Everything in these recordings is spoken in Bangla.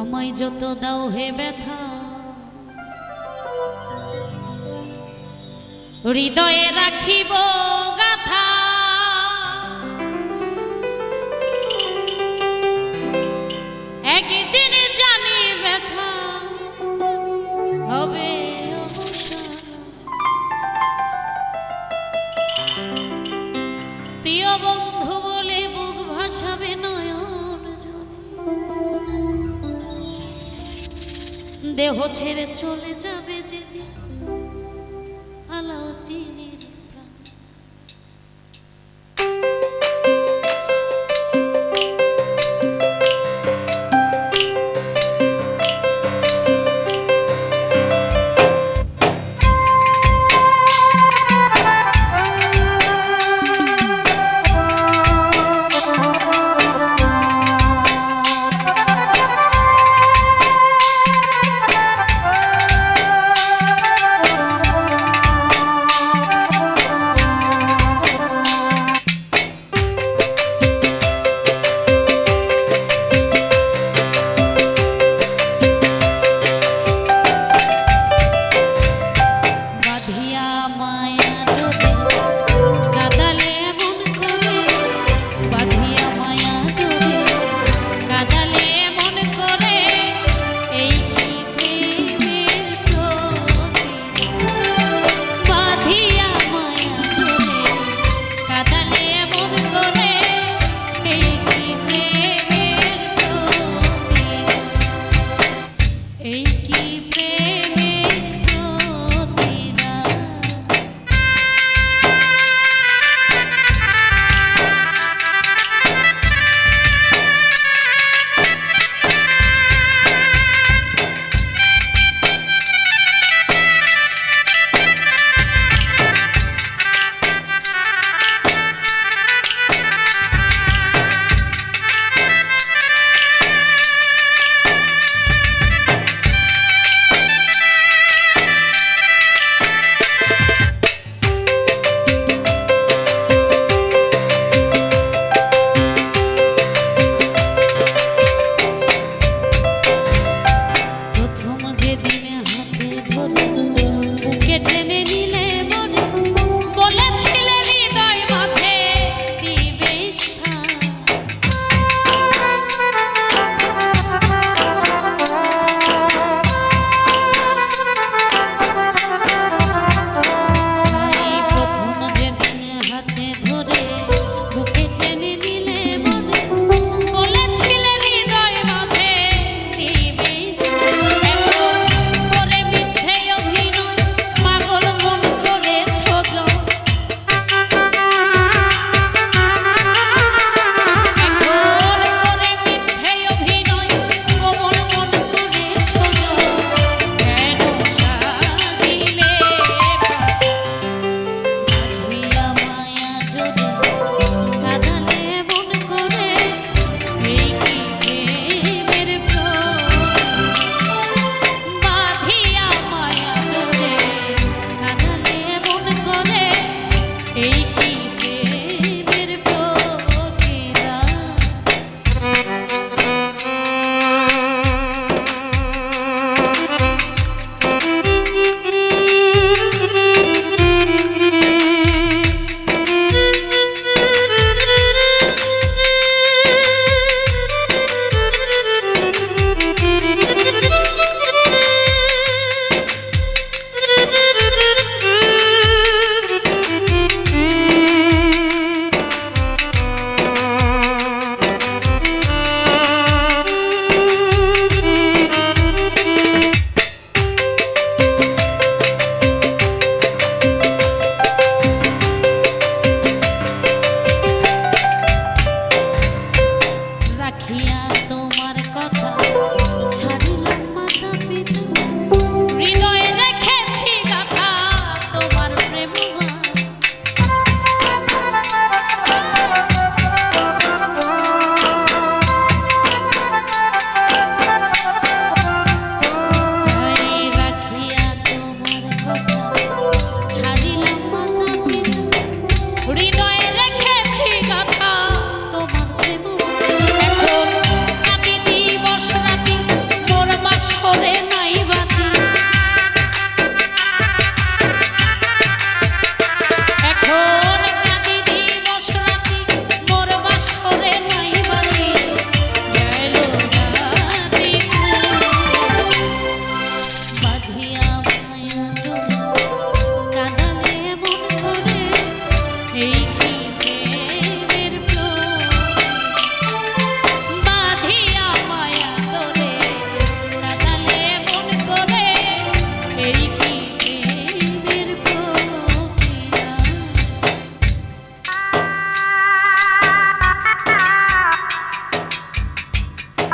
আমায় যত দাও হে ব্যথা। হৃদয়ে রাখিব গাথা। একদিন জানি ব্যথা হবে প্রিয় বন্ধু বলে বুক ভাসাবে দেহ ছেড়ে চলে যাবে।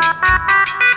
Música